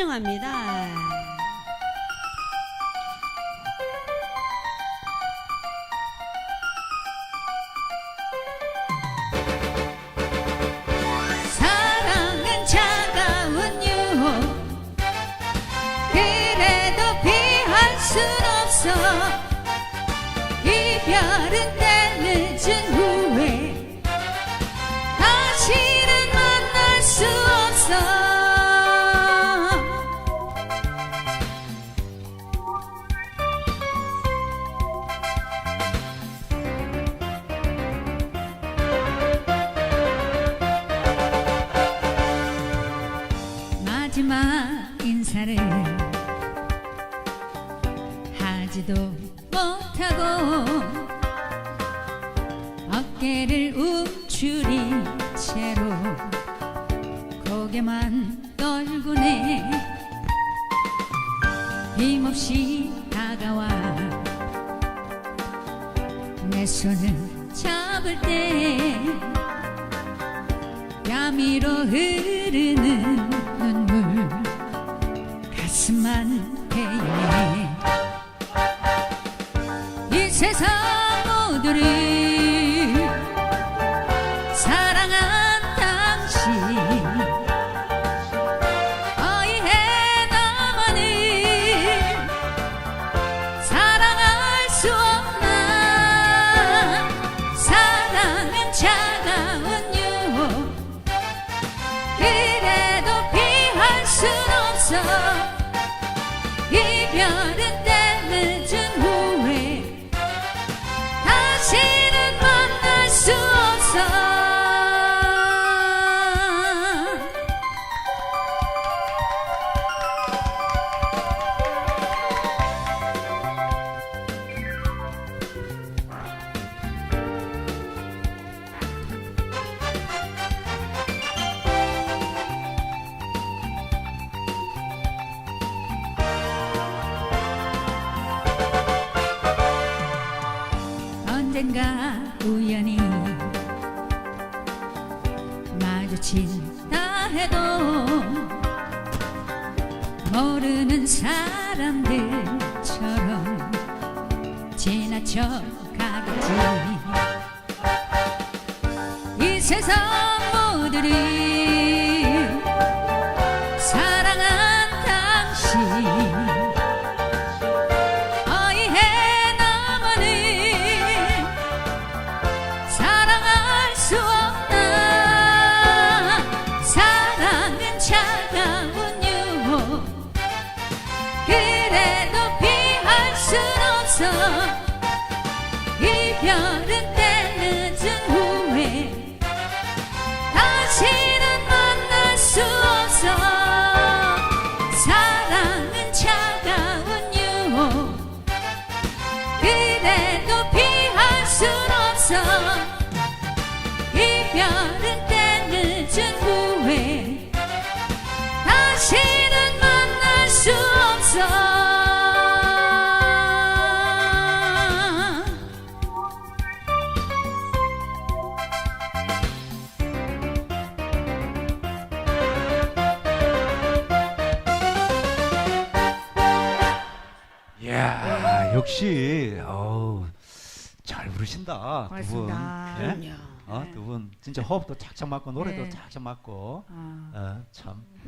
환영합니다. 사랑은 차가운 유혹 그래도 피할 순 없어 마지막 인사를 하지도 못하고 어깨를 움츠린 채로 고개만 떨구네. 힘없이 다가와 내 손을 잡을 때 야미로 흐르는 가슴만 베이네 이 세상 모두를 사랑한 당신 어이해 나만을 사랑할 수 없나 사랑은 차가운 유혹. 그래도 피할 순 없어 이별 언젠가 우연히. 마주친다 해도 모르는 사람들처럼 지나쳐 가겠지. 이 세상 모두를 순 없어. 이별은 때 늦은 후에 다시는 만날 수 없어. 사랑은 차가운 유혹. 그래도 피할 순 없어. 이별은 때 늦은 후에 야 역시 어우 잘 부르신다 두 분. 고맙습니다. 예? 그럼요. 어, 두분 진짜 호흡도 착착 맞고 노래도 네. 착착 맞고 아. 어, 참